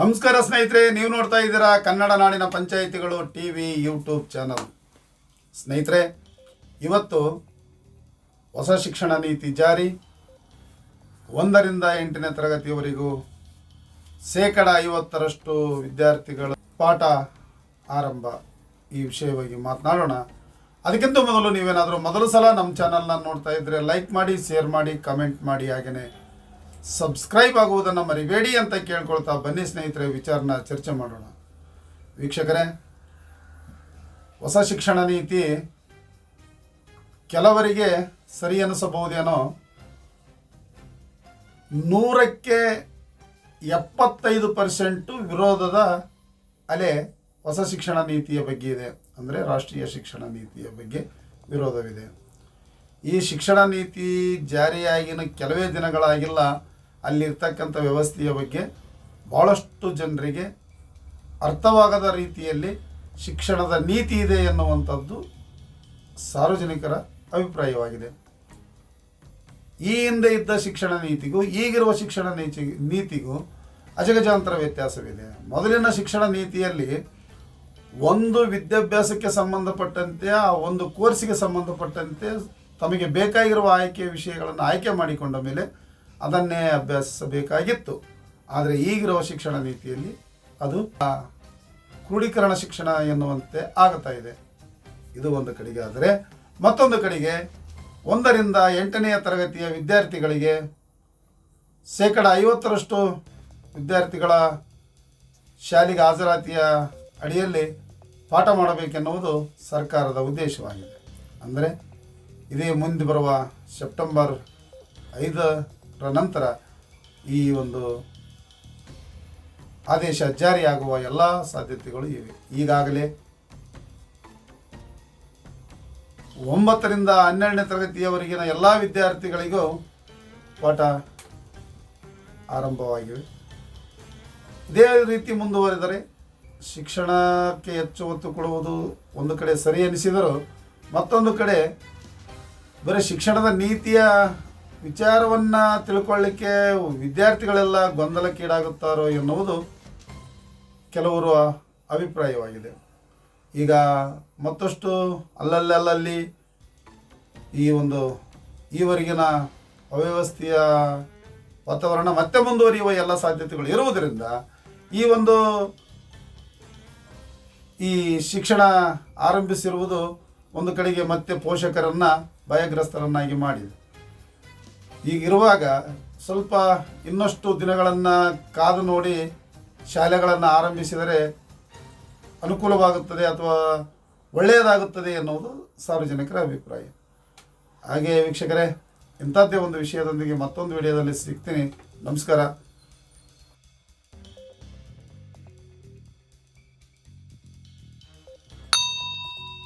ನಮಸ್ಕಾರ ಸ್ನೇಹಿತರೆ, ನೀವು ನೋಡ್ತಾ ಇದ್ದೀರಾ ಕನ್ನಡ ನಾಡಿನ ಪಂಚಾಯಿತಿಗಳು ಟಿ ವಿ ಯೂಟ್ಯೂಬ್ ಚಾನಲ್. ಸ್ನೇಹಿತರೆ, ಇವತ್ತು ಹೊಸ ಶಿಕ್ಷಣ ನೀತಿ ಜಾರಿ. ಒಂದರಿಂದ ಎಂಟನೇ ತರಗತಿಯವರೆಗೂ ಶೇಕಡ ಐವತ್ತರಷ್ಟು ವಿದ್ಯಾರ್ಥಿಗಳ ಪಾಠ ಆರಂಭ. ಈ ವಿಷಯವಾಗಿ ಮಾತನಾಡೋಣ. ಅದಕ್ಕಿಂತ ಮೊದಲು ನೀವೇನಾದರೂ ಮೊದಲು ಸಲ ನಮ್ಮ ಚಾನಲ್ನ ನೋಡ್ತಾ ಇದ್ದರೆ ಲೈಕ್ ಮಾಡಿ, ಶೇರ್ ಮಾಡಿ, ಕಮೆಂಟ್ ಮಾಡಿ ಹಾಗೆಯೇ ಸಬ್ಸ್ಕ್ರೈಬ್ ಆಗುವುದನ್ನು ಮರಿಬೇಡಿ ಅಂತ ಕೇಳ್ಕೊಳ್ತಾ ಬನ್ನಿ ಸ್ನೇಹಿತರೆ, ವಿಚಾರನ ಚರ್ಚೆ ಮಾಡೋಣ. ವೀಕ್ಷಕರೇ, ಹೊಸ ಶಿಕ್ಷಣ ನೀತಿ ಕೆಲವರಿಗೆ ಸರಿ ಅನಿಸಬಹುದೇನೋ? ನೂರಕ್ಕೆ ಎಪ್ಪತ್ತೈದು ಪರ್ಸೆಂಟು ವಿರೋಧದ ಅಲೆ ಹೊಸ ಶಿಕ್ಷಣ ನೀತಿಯ ಬಗ್ಗೆ ಇದೆ. ಅಂದರೆ ರಾಷ್ಟ್ರೀಯ ಶಿಕ್ಷಣ ನೀತಿಯ ಬಗ್ಗೆ ವಿರೋಧವಿದೆ. ಈ ಶಿಕ್ಷಣ ನೀತಿ ಜಾರಿಯಾಗಿನ ಕೆಲವೇ ದಿನಗಳಾಗಿಲ್ಲ. ಅಲ್ಲಿರ್ತಕ್ಕಂಥ ವ್ಯವಸ್ಥೆಯ ಬಗ್ಗೆ ಭಾಳಷ್ಟು ಜನರಿಗೆ ಅರ್ಥವಾಗದ ರೀತಿಯಲ್ಲಿ ಶಿಕ್ಷಣದ ನೀತಿ ಇದೆ ಎನ್ನುವಂಥದ್ದು ಸಾರ್ವಜನಿಕರ ಅಭಿಪ್ರಾಯವಾಗಿದೆ. ಈ ಹಿಂದೆ ಇದ್ದ ಶಿಕ್ಷಣ ನೀತಿಗೂ, ಈಗಿರುವ ಶಿಕ್ಷಣ ನೀತಿ, ನೀತಿಗೂ ಅಜಗಜಾಂತರ ವ್ಯತ್ಯಾಸವಿದೆ. ಮೊದಲಿನ ಶಿಕ್ಷಣ ನೀತಿಯಲ್ಲಿ ಒಂದು ವಿದ್ಯಾಭ್ಯಾಸಕ್ಕೆ ಸಂಬಂಧಪಟ್ಟಂತೆ, ಆ ಒಂದು ಕೋರ್ಸಿಗೆ ಸಂಬಂಧಪಟ್ಟಂತೆ ತಮಗೆ ಬೇಕಾಗಿರುವ ಆಯ್ಕೆಯ ವಿಷಯಗಳನ್ನು ಆಯ್ಕೆ ಮಾಡಿಕೊಂಡ ಮೇಲೆ ಅದನ್ನೇ ಅಭ್ಯಾಸಿಸಬೇಕಾಗಿತ್ತು. ಆದರೆ ಈಗಿರುವ ಶಿಕ್ಷಣ ನೀತಿಯಲ್ಲಿ ಅದು ಕ್ರೋಢೀಕರಣ ಶಿಕ್ಷಣ ಎನ್ನುವಂತೆ ಆಗುತ್ತಾ ಇದೆ. ಇದು ಒಂದು ಕಡೆಗೆ ಆದರೆ ಮತ್ತೊಂದು ಕಡೆಗೆ ಒಂದರಿಂದ ಎಂಟನೆಯ ತರಗತಿಯ ವಿದ್ಯಾರ್ಥಿಗಳಿಗೆ ಶೇಕಡ ಐವತ್ತರಷ್ಟು ವಿದ್ಯಾರ್ಥಿಗಳ ಶಾಲೆಗೆ ಹಾಜರಾತಿಯ ಅಡಿಯಲ್ಲಿ ಪಾಠ ಮಾಡಬೇಕೆನ್ನುವುದು ಸರ್ಕಾರದ ಉದ್ದೇಶವಾಗಿದೆ. ಅಂದರೆ ಇದೇ ಮುಂದೆ ಬರುವ ಸೆಪ್ಟೆಂಬರ್ ಐದರ ನಂತರ ಈ ಒಂದು ಆದೇಶ ಜಾರಿಯಾಗುವ ಎಲ್ಲ ಸಾಧ್ಯತೆಗಳು ಇವೆ. ಈಗಾಗಲೇ ಒಂಬತ್ತರಿಂದ ಹನ್ನೆರಡನೇ ತರಗತಿಯವರೆಗಿನ ಎಲ್ಲ ವಿದ್ಯಾರ್ಥಿಗಳಿಗೂ ಪಾಠ ಆರಂಭವಾಗಿವೆ. ಇದೇ ರೀತಿ ಮುಂದುವರೆದರೆ ಶಿಕ್ಷಣಕ್ಕೆ ಹೆಚ್ಚು ಒತ್ತು ಕೊಡುವುದು ಒಂದು ಕಡೆ ಸರಿ ಎನಿಸಿದರೂ ಮತ್ತೊಂದು ಕಡೆ ಬರೀ ಶಿಕ್ಷಣದ ನೀತಿಯ ವಿಚಾರವನ್ನು ತಿಳ್ಕೊಳ್ಳಿಕ್ಕೆ ವಿದ್ಯಾರ್ಥಿಗಳೆಲ್ಲ ಗೊಂದಲಕ್ಕೀಡಾಗುತ್ತಾರೋ ಎನ್ನುವುದು ಕೆಲವರು ಅಭಿಪ್ರಾಯವಾಗಿದೆ. ಈಗ ಮತ್ತಷ್ಟು ಅಲ್ಲಲ್ಲಿ ಅಲ್ಲಲ್ಲಿ ಈ ಒಂದು ಈವರೆಗಿನ ಅವ್ಯವಸ್ಥೆಯ ವಾತಾವರಣ ಮತ್ತೆ ಮುಂದುವರಿಯುವ ಎಲ್ಲ ಸಾಧ್ಯತೆಗಳು ಇರುವುದರಿಂದ ಈ ಒಂದು ಈ ಶಿಕ್ಷಣ ಆರಂಭಿಸಿರುವುದು ಒಂದು ಕಡೆಗೆ ಮತ್ತೆ ಪೋಷಕರನ್ನು, ಭಯಗ್ರಸ್ತರನ್ನಾಗಿ ಮಾಡಿದೆ. ಈಗಿರುವಾಗ ಸ್ವಲ್ಪ ಇನ್ನಷ್ಟು ದಿನಗಳನ್ನು ಕಾದು ನೋಡಿ ಶಾಲೆಗಳನ್ನು ಆರಂಭಿಸಿದರೆ ಅನುಕೂಲವಾಗುತ್ತದೆ ಅಥವಾ ಒಳ್ಳೆಯದಾಗುತ್ತದೆ ಎನ್ನುವುದು ಸಾರ್ವಜನಿಕರ ಅಭಿಪ್ರಾಯ. ಹಾಗೆಯೇ ವೀಕ್ಷಕರೇ, ಇಂಥದ್ದೇ ಒಂದು ವಿಷಯದೊಂದಿಗೆ ಮತ್ತೊಂದು ವಿಡಿಯೋದಲ್ಲಿ ಸಿಗ್ತೀನಿ. ನಮಸ್ಕಾರ.